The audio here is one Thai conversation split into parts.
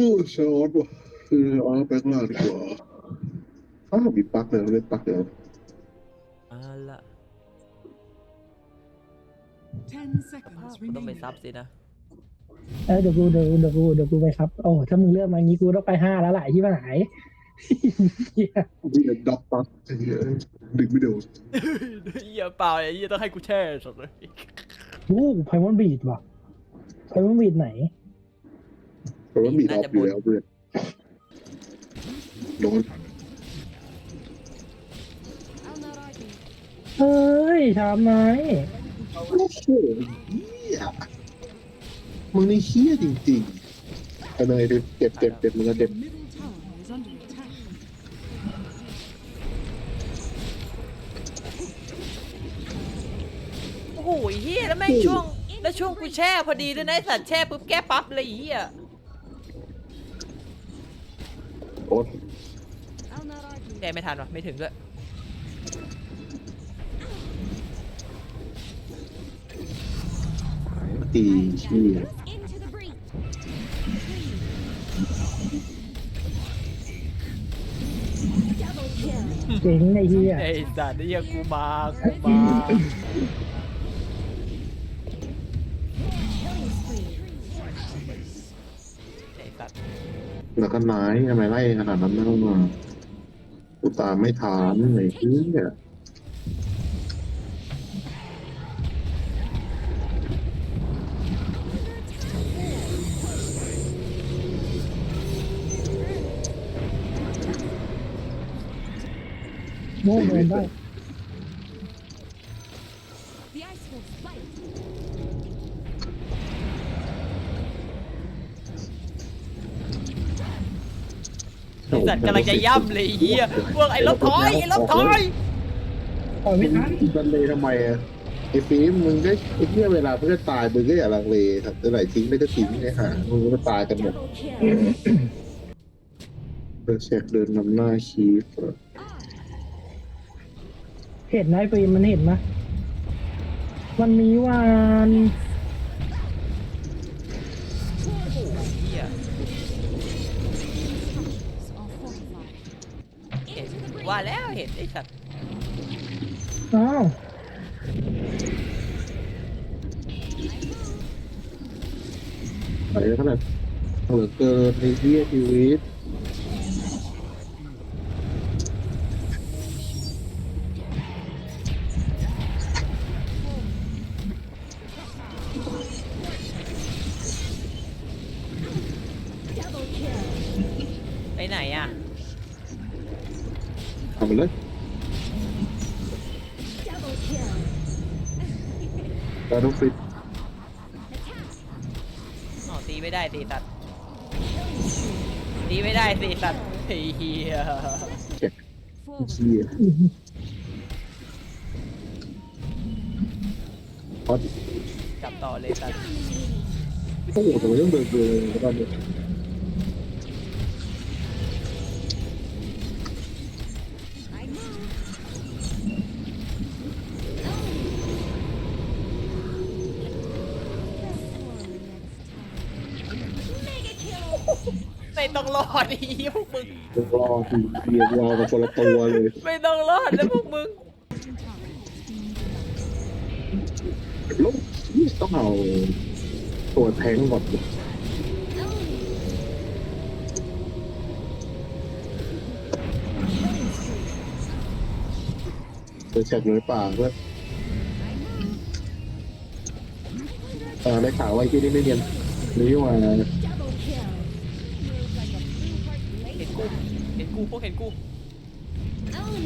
อ้ช้อนว่ะคือเอาแบงค์ล่างดีกว่าอ้าวมีปลั๊กเลยเล่นปลั๊กเดี๋ยวเอาละ Ten ภา seconds พกูต้องไป remaining. ซับสินะ เออเดี๋ยวกูเดี๋ยวเดี๋ยวกูเดี๋ยวกูไปครับโอ้ถ้ามึงเลือกมางี้กูต้องไปห้าแล้วแหละที่มาหายเหี้ยมีแต่ดับปลั๊กไอ้เหี้ยดึงไม่โดนเหี้ยเปล่าไอ้เหี้ยต้องให้กูแช่สดเลย โอ้ไพมอนบีดว่ะไพมอนบีดไหน เพราะว่ามีดออฟอยู่แล้วเพื่อนโดนเฮ้ยทำไมโอ้โหเฮียมึงนี่เฮียจริงๆไอ้เนยเจ็บเจ็บเจ็บมึงก็เจ็บ The middle tower is under attack. โอ้โหไอ้เหี้ยแล้วแม่งช่วง แล้วช่วงกูแช่พอดีด้วยนะไอ้สัตว์แช่ปุ๊บแก้ปั๊บเลยไอ้เหี้ย โอ๊ต แก้ไม่ทันวะไม่ถึงด้วยตีเฮีย Into the breach. เจ๋งไอ้เหี้ยไอ้สัตว์ไอ้เหี้ยกูมากูมาไอ้สัตว์แล้วก็นายทำไมไล่ขนาดนั้นไม่ต้องมา กูตามไม่ทันไอ้เฮียโม่เดินได้ สัตว์กำลังจะย่ำเลยไอ้เหี้ยพวกไอ้รถถอยไอ้รถถอยปล่อยไม่ทันบันเลยทำไมอะไอ้ฟิล์มมึงก็ไอ้เหี้ยเวลาเพื่อนตายมึงก็อย่าลังเลครับจะไหนทิ้งได้ก็ทิ้งไอ้ห่ามึงก็ตายกันหมด Double kill. เดินเช็คเดินนำหน้าคีฟเห็นนายปีมันเห็นนะวันนี้วัน ว่าแล้วเห็นไอ้สัตว์อ้าวไปแล้วขนาดเหลือเกินในเหี้ยชีวิต ทำไปเลย Double kill. แล้วต้องฟิตอ๋อตีไม่ได้สิสัตว์ตีไม่ได้สิสัตว์เหี้ยเชียจับต่อเลยสัตว์โอ้โหทำไมต้องเดินเดินตอนนี้ ไม่ต้องรอดไอ้เหี้ยพวกมึงต้องรอทีเรียนรอกันคนละตัวเลยไม่ต้องรอดแล้วพวกมึงลูกนี่ต้องเอาตัวแทงก่อนดิเดินเช็คเลยป่าเพื่อนเออได้ข่าวว่าไอ้ที่นี่ไม่เนียนนี่ว่า Double kill. Move like a blue heart เห็น laser. กู เห็น กูพวกเห็นกู Own.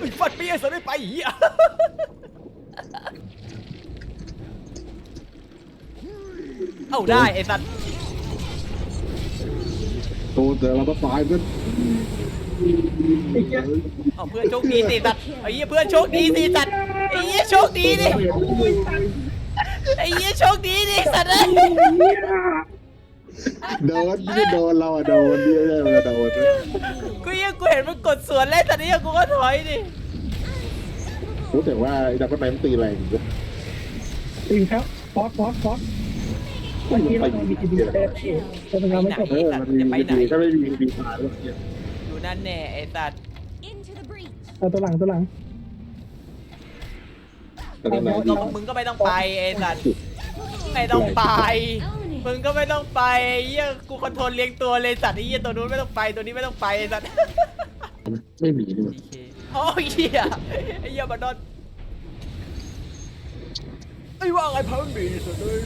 ไอ้ฟัดเปี้ยสไม่ไปไอ้เหี้ยเอ้าได้ไอ้สัตว์ตัวแต่เราก็ตายเพื่อนเอาเพื่อนโชคดีสิสัตว์ไอ้เหี้ยเพื่อนโชคดีสิสัตว์ไอ้เหี้ยโชคดีดิไอ้เหี้ยโชคดีดิสัตว์เอ้ย โดนไม่โดนเราอะโดนเดียวได้มาโดนกูยังกูเห็นมันกดสวนแล้วแต่นี่กูก็ถอยดิรู้แต่ว่าไอ้ดับเบิลไนมันตีแรงอยู่ตีครับฟอสฟอสฟอสเมื่อกี้เรามีดีเตอร์แต่มันยังไม่จบเออมันมีดีถ้าไม่มีดีพายแล้วเนี่ยอยู่นั่นแน่ไอ้สัตว์ Into the breach. เอาตัวหลังตัวหลังแต่ตอนไหนก็มึงก็ไม่ต้องไปไอ้สัตว์ไม่ต้องไป Eleni. มึงก็ไม่ต้องไปไอ้เหี้ยกูคอนโทรลเลี้ยงตัวเลยสัตว์ไอ้เหี้ยตัวนู้นไม่ต้องไปตัวนี้ไม่ต้องไปไอ้สัตว์ ไม่มีนี่มันโอ้ยเหี้ยไอ้เหี้ยบันดอนไอ้ว่าไงพังบีสุดเลย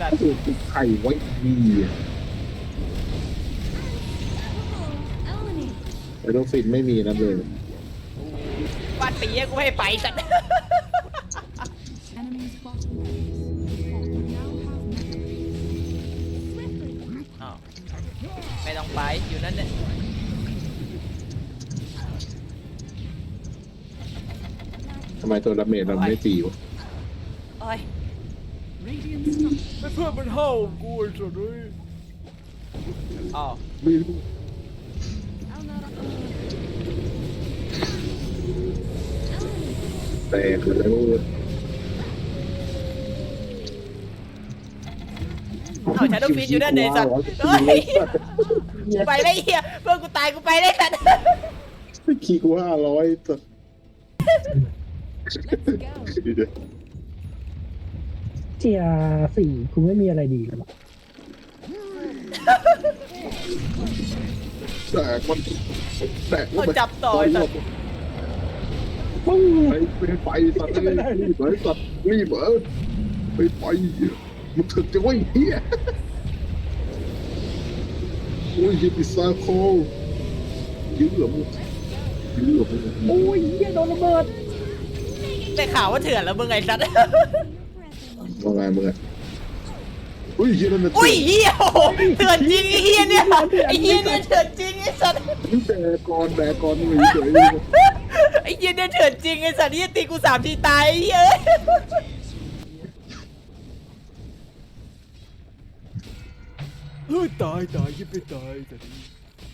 สัตว์เออติดไข่ไว้ดีอะ Oh, Eleni. ไอ้ต้องฟินไม่มีนะเลยวาดปีให้กูให้ไปสัตว์ Enemy's bottom barracks has fallen. We now have mega Swiftly. อ้าวไม่ต้องไปอยู่นั่นแน่ทำไมตัวดาเมจเราไม่ตีวะ โอ้ย Radiant structure ไม่เพื่อนมันเห่ากูไอ้สัตว์เลยอ้าวไม่รู้แต่คือแล้วเอาชาโดฟินอยู่นั่นแน่ไอ้สัตว์เฮ้ยไปได้เหี้ยเพื่อนกูตายกูไปได้สัตว์คีกูห้าร้อยตัตว Let's go. เจียสี่กูไม่มีอะไรดีเลยหรอกแตกมันแตกเอาจับต่อไอ้สัตว์ปึ้งไปไปไปสัตว์เลยรีบไปสัตว์รีบเออไปไปมึงถึงจะไว้เฮียโอ้ยยิปิซาโคยื้อเหรอมึงยื้อเหรอมึงโอ้ยเหี้ยโดนระเบิดได้ข่าวว่าเถื่อนแล้วมึงไอ้สัตว์ ว่าไงมึงอะอุ้ยเฮียนั่นน่ะอุ้ยเฮียโอ้โหเถื่อนจริงไอ้เฮียเนี่ยไอ้เฮียเนี่ยเถื่อนจริงไอ้สัตว์แดกก่อนแดกก่อนมึงเฉยไอ้เฮียเนี่ยเถื่อนจริงไอ้สัตว์นี่ตีกูสามทีตายไอ้เฮียเอ้ยเฮ้ยตายตายยิบไปตายแต่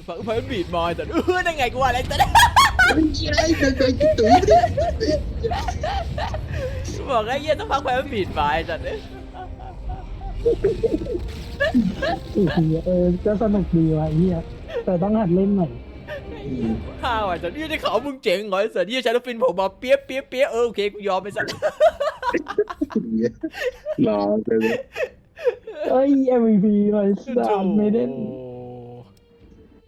ฟังไฟมันบีดมาแต่เออได้ไงกูว่าอะไรแต่ไอ้เหี้ยไอ้ใจใจกิ๊ตุ๋ย บอกไอ้เหี้ยต้องฟังไฟมันบีดมาแต่เอ้ยอีกทีเออก็สนุกดีว่ะไอ้เหี้ยแต่ต้องหัดเล่นใหม่ข้าวอะแต่นี่ได้ข่าวมึงเจ๋งเหรอไอ้สัตว์นี่ฉันฟินผมมาเปี้ยเปี้ยเปี้ยเออโอเคกูยอมไปสัตว์รอไปเลยเอ้ย MVP เลยสามไม่ได้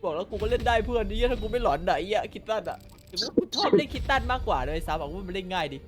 บอกแล้วกูก็เล่นได้เพื่อนนี่ถ้ากูไม่หลอนไหนอะคิดตันอะแต่กูชอบเล่นคิดตันมากกว่าเลยซ้ำบอกว่ามันเล่นง่ายดิ